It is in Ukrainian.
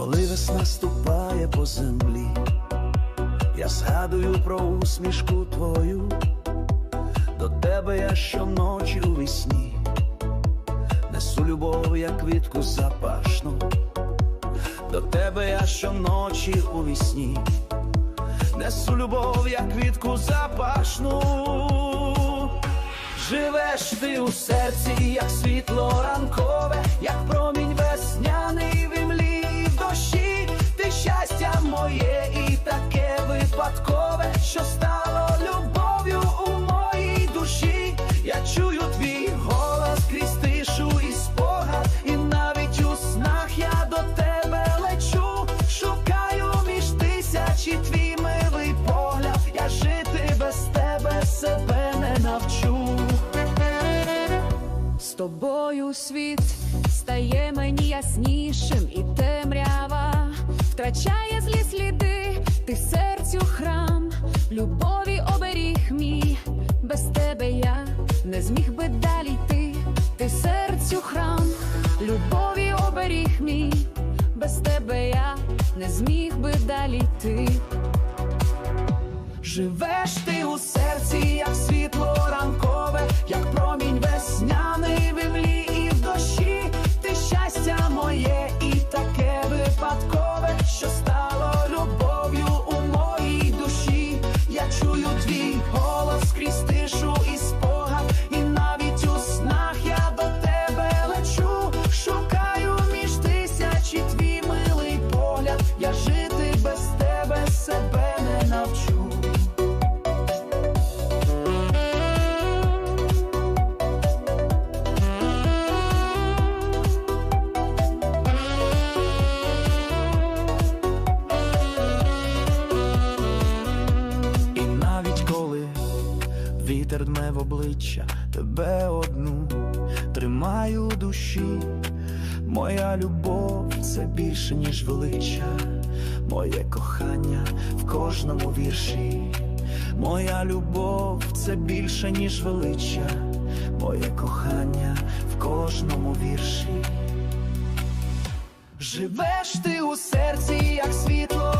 Коли весна ступає по землі, я згадую про усмішку твою, до тебе я щоночі у вісні, несу любов, як квітку запашну, до тебе я щоночі у вісні, несу любов, як квітку запашну. Живеш ти у серці, як світло ранкове, як промінь весняний що стало любов'ю у моїй душі. Я чую твій голос крізь тишу і спогад, і навіть у снах я до тебе лечу, шукаю між тисячі твій милий погляд, я жити без тебе себе не навчу. З тобою світ стає мені яснішим, і темрява втрачає злі сліди, ти серцю храм, любові оберіг мій, без тебе я не зміг би далі йти, ти серцю храм, любові оберіг мій, без тебе я не зміг би далі йти. Живеш ти у серці, вітер дме в обличчя, тебе одну. Тримаю душі, моя любов це більше, ніж велича, моє кохання в кожному вірші, моя любов це більше, ніж велича, моє кохання в кожному вірші. Живеш ти у серці, як світло